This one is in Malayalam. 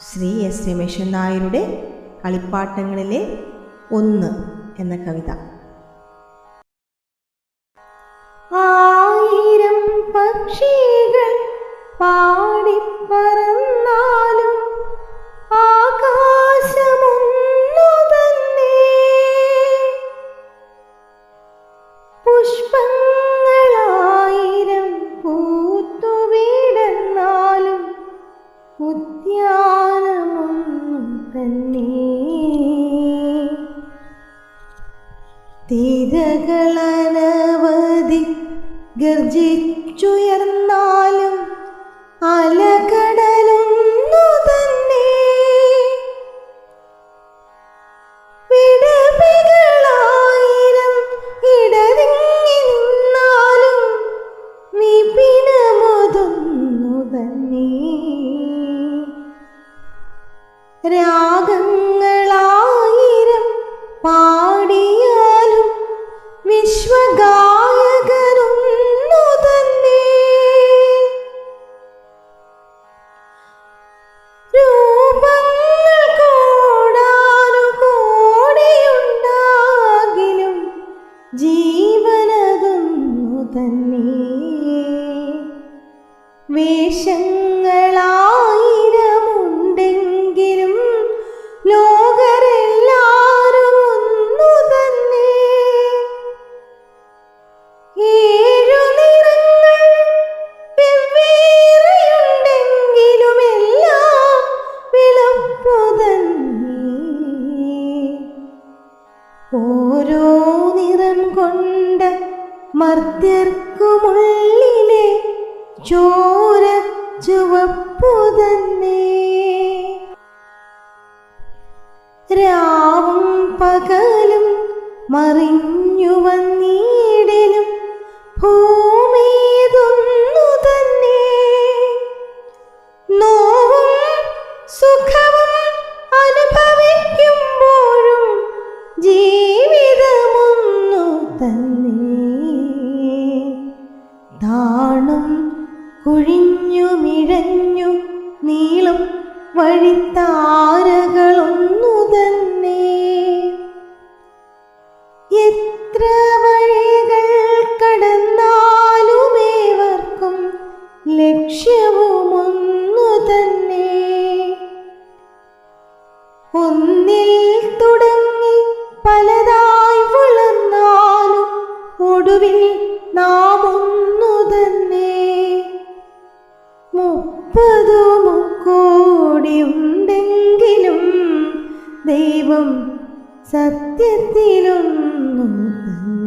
ശ്രീ എസ് രമേശൻ നായരുടെ കളിപ്പാട്ടങ്ങളിലെ ഒന്ന് എന്ന കവിത. ആയിരം പക്ഷികൾ പാടിപ്പറന്നാലും ആകാശമൊന്നു തന്നെ പുഷ്പങ്ങളായിരം പൂത്തുവിടന്നാലും തന്നെ തിരകളനവധി ഗർജിച്ചുയർന്നാലും അലകടലൊന്നു തന്നെ വിടവികളായിരം ഇടതിങ്ങി നിന്നാലും വിപിനമതൊന്നു തന്നെ രാഗങ്ങളായിരം പാടിയാലും വിശ്വഗായകനൊന്നു തന്നെ രൂപങ്ങൾ കോടാനുകോടിയുണ്ടാകിലും ജീവനതൊന്നു തന്നെ വേഷങ്ങളായിരമുണ്ടെങ്കിലും തന്നെ ഓരോ നിറം കൊണ്ട് മർദ്ദർക്കുമുള്ളിലെ ചോര ചുവപ്പു തന്നെ. രാവും പകലും മറിഞ്ഞു വന്നീടിലും ഭൂമിതൊന്നു അനുഭവിക്കുമ്പോഴും ജീവിതമൊന്നു തന്നെ. താണും കുഴിഞ്ഞുമിഴഞ്ഞു നീളും വഴിത്താരകളൊന്നു ഒടുവിൽ നാം ഒന്നു തന്നെ മുപ്പതു മുക്കോടിയുണ്ടെങ്കിലും ദൈവം സത്യത്തിലൊന്നു തന്നെ.